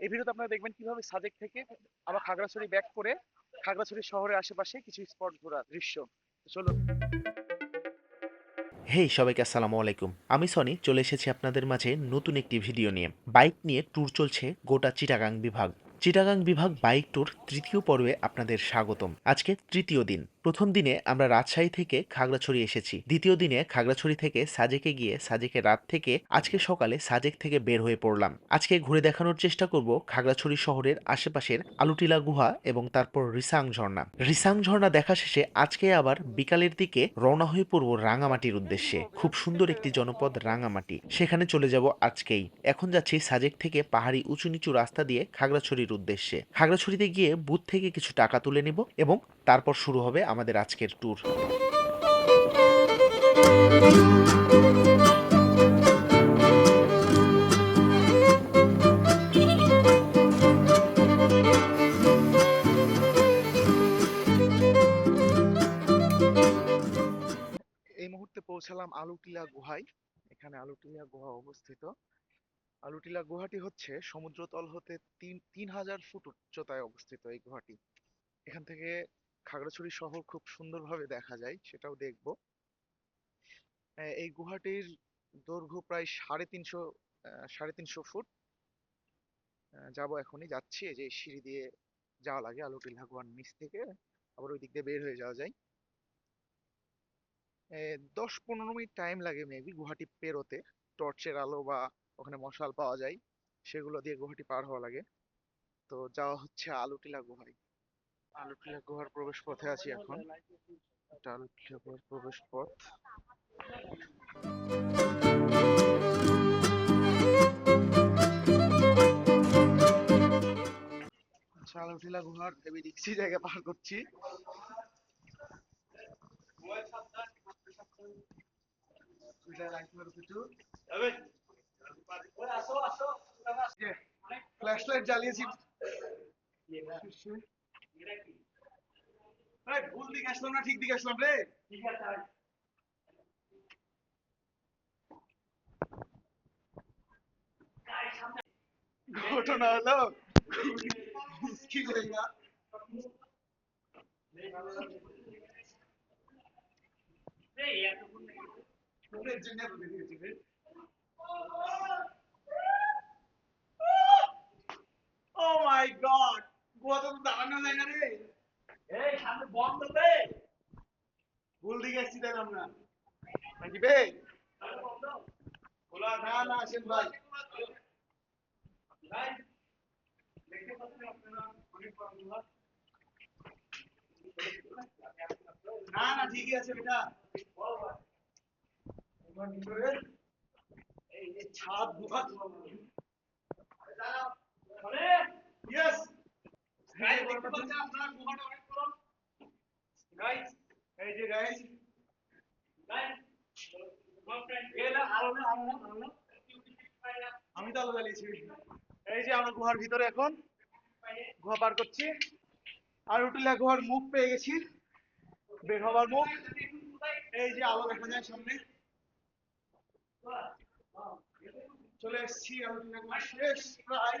এই ভিডিওতে আপনারা দেখবেন কীভাবে সাজেক থেকে আবার খাগড়াছড়ি ব্যাক করে খাগড়াছড়ি শহরের আশেপাশে কিছু স্পট ঘোরার দৃশ্য। চলুন। হেই সবাইকে আসসালামু আলাইকুম। আমি সনি, চলে এসেছি আপনাদের মাঝে নতুন একটি ভিডিও নিয়ে। বাইক নিয়ে ট্যুর চলছে গোটা চিটাগাং বিভাগ। চিটাগাং বিভাগ বাইক ট্যুর তৃতীয় পর্বে আপনাদের স্বাগতম। আজকে তৃতীয় দিন। প্রথম দিনে আমরা রাজশাহী থেকে খাগড়াছড়ি এসেছি। দ্বিতীয় দিনে খাগড়াছড়ি থেকে সাজেকে গিয়ে, সাজেকে রাত থেকে আজকে সকালে সাজেক থেকে বের হয়ে পড়লাম। আজকে ঘুরে দেখানোর চেষ্টা করব খাগড়াছড়ি শহরের আশেপাশের আলুটিলা গুহা এবং তারপর রিসাং ঝর্ণা। রিসাং ঝর্ণা দেখা শেষে আজকে আবার বিকালের দিকে রওনা হয়ে পড়ব রাঙামাটির উদ্দেশ্যে। খুব সুন্দর একটি জনপদ রাঙামাটি। সেখানে চলে যাব আজকেই। এখন যাচ্ছি সাজেক থেকে পাহাড়ি উঁচু নিচু রাস্তা দিয়ে খাগড়াছড়ির উদ্দেশ্যে। খাগড়াছড়িতে গিয়ে বুথ থেকে কিছু টাকা তুলে নেব এবং তারপর শুরু হবে আমাদের আজকের ট্যুর এই মুহূর্তে পৌঁছালাম আলুটিলা গুহায়। এখানে আলুটিলা গুহা অবস্থিত। আলুটিলা গুহাটি হচ্ছে সমুদ্রতল হতে তিন তিন হাজার ফুট উচ্চতায় অবস্থিত এই গুহাটি। এখান থেকে খাগড়াছড়ি শহর খুব সুন্দরভাবে দেখা যায়, সেটাও দেখব। এই গুহাটির দৈর্ঘ্য প্রায় সাড়ে তিনশো সাড়ে তিনশো ফুট। যাব এখনই, যাচ্ছি যে সিঁড়ি দিয়ে যাওয়া লাগে, আলুটিলা গুহার নিচ থেকে, আবার ওই দিক দিয়ে বের হয়ে যাওয়া যায়। দশ পনেরো মিনিট টাইম লাগে মেবি গুহাটি পেরোতে, টর্চের আলো বা ওখানে মশাল পাওয়া যায়, সেগুলো দিয়ে গুহাটি পার হওয়া লাগে। তো যাওয়া হচ্ছে আলুটিলা গুহায়। আলুটিলা গুহার প্রবেশ পথে আছি এখন। এটা আলুটিলা গুহার প্রবেশ পথ আচ্ছা আলুটিলা গুহার হেবি রিক্সি জায়গা পার করছি। ফ্ল্যাশ লাইট জ্বালিয়েছি। ভুল দিকে আসলাম না ঠিক দিকে আসলাম রে ঘটনা হলো মুশকিল জায়গা ফোনের জন্য এত দেরি হয়েছে রে। Oh my God! গোয়া তো দাঁড়ানো যায় না রে। ভুল দিকে আসছি তাহলে আমরা। নাকি বে? না, না, আসেন ভাই। না, না, ঠিকই আছে বেটা। এই ছাদ গুহা Yes! আমি তো আলো জ্বালিয়েছি। এই যে আমরা গুহার ভিতরে এখন। গুহা পার করছি। আর উঠলে গুহার মুখ পেয়ে গেছি। বের হবার মুখ। এই যে আলো দেখা যায় সামনে। চলে এসছি আলোচনা শেষ, প্রায়।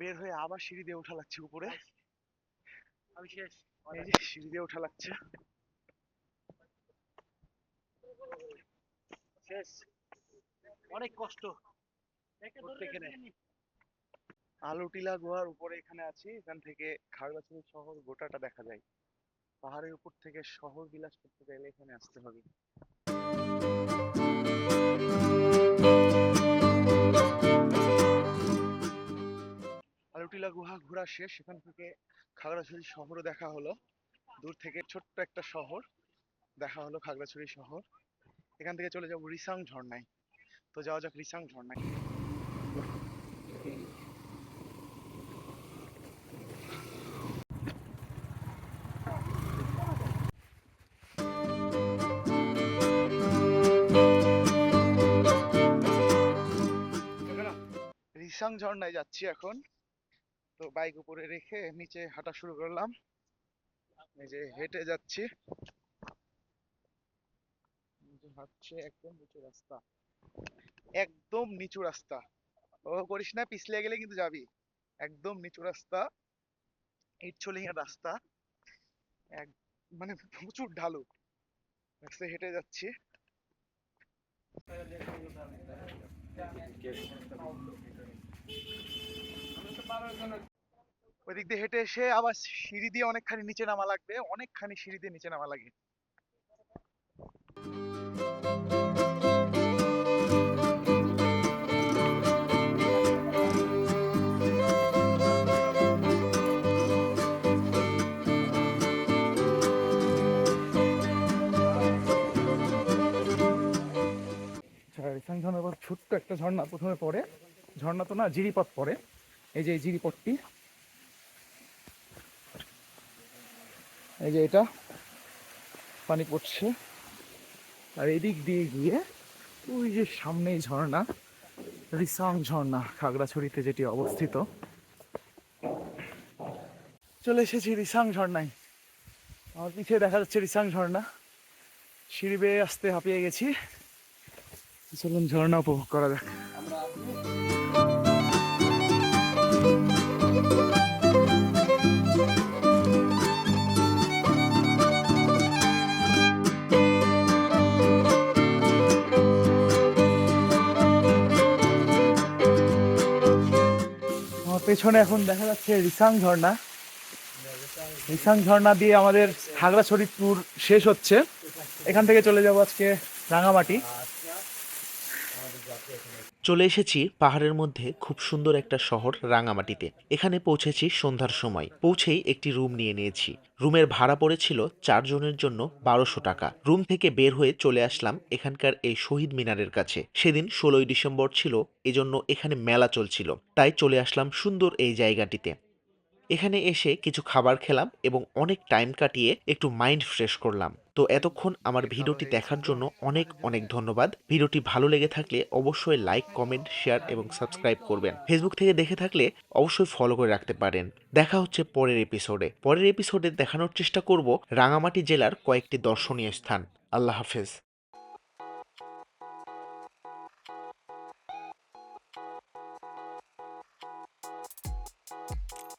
বের হয়ে আবার সিঁড়ি দিয়ে ওঠা লাগছে উপরে। আমি শেষ। এই যে সিঁড়ি দিয়ে ওঠা লাগছে। শেষ। অনেক কষ্ট। প্রত্যেকের আলুটিলা গুহার উপরে এখানে আছি। এখান থেকে খাগড়াছড়ি শহর গোটাটা দেখা যায়। পাহাড়ের উপর থেকে শহর বিলাস করতে চাইলে এখানে আসতে হবে। আলুটিলা গুহা ঘোরা শেষ, সেখান থেকে খাগড়াছড়ি শহরও দেখা হলো। দূর থেকে ছোট্ট একটা শহর, দেখা হলো খাগড়াছড়ি শহর। এখান থেকে চলে যাব রিসাং ঝর্ণায়। তো যাওয়া যাক রিসাং ঝর্ণায়। রিসাং ঝর্ণায় যাচ্ছি এখন। তো বাইক উপরে রেখে নিচে হাঁটা শুরু করলাম। এই যে হেঁটে যাচ্ছি। হাঁটছে একদম নিচু রাস্তা। একদম নিচু রাস্তা। ও করিস না, পিছলে গেলে কিন্তু যাবি। একদম নিচু রাস্তা। ইটচলিং এর রাস্তা। এক মানে প্রচুর ঢালু। রাস্তায় হেঁটে যাচ্ছি। ওই দিক দিয়ে হেঁটে এসে আবার সিঁড়ি দিয়ে অনেকখানি নিচে নামা লাগবে। অনেকখানি সিঁড়ি দিয়ে নিচে নামা লাগে। রিসাং ছোট্ট একটা ঝর্ণা প্রথমে পড়ে। ঝর্ণা তো না, জিরিপথ পড়ে। এই যে এই জিরিপথটি এই যে এটা, পানি পড়ছে। আর এদিক দিয়ে গিয়ে ওই যে সামনেই ঝর্ণা, রিসাং ঝর্ণা, খাগড়াছড়িতে যেটি অবস্থিত। চলে এসেছি রিসাং ঝর্ণায়। আমার পিছিয়ে দেখা যাচ্ছে রিসাং ঝর্ণা। সিঁড়ি বেয়ে আসতে হাঁপিয়ে গেছি। চলুন ঝর্ণা উপভোগ করা যাক। পেছনে এখন দেখা যাচ্ছে রিসাং ঝর্ণা। রিসাং ঝর্ণা দিয়ে আমাদের খাগড়াছড়ি ট্যুর শেষ হচ্ছে। এখান থেকে চলে যাব আজকে রাঙামাটি। চলে এসেছি পাহাড়ের মধ্যে খুব সুন্দর একটা শহর রাঙামাটিতে। এখানে পৌঁছেছি সন্ধ্যার সময়। পৌঁছেই একটি রুম নিয়ে নিয়েছি। রুমের ভাড়া পড়েছিল চারজনের জন্য বারোশো টাকা। রুম থেকে বের হয়ে চলে আসলাম এখানকার এই শহীদ মিনারের কাছে। সেদিন ষোলোই ডিসেম্বর ছিল, এজন্য এখানে মেলা চলছিল। তাই চলে আসলাম সুন্দর এই জায়গাটিতে। এখানে এসে কিছু খাবার খেলাম এবং অনেক টাইম কাটিয়ে একটু মাইন্ড ফ্রেশ করলাম। তো এতক্ষণ আমার ভিডিওটি দেখার জন্য অনেক অনেক ধন্যবাদ। ভিডিওটি ভালো লেগে থাকলে অবশ্যই লাইক কমেন্ট শেয়ার এবং সাবস্ক্রাইব করবেন। ফেসবুক থেকে দেখে থাকলে অবশ্যই ফলো করে রাখতে পারেন। দেখা হচ্ছে পরের এপিসোডে পরের এপিসোডে দেখানোর চেষ্টা করব রাঙামাটি জেলার কয়েকটি দর্শনীয় স্থান। আল্লাহ হাফেজ।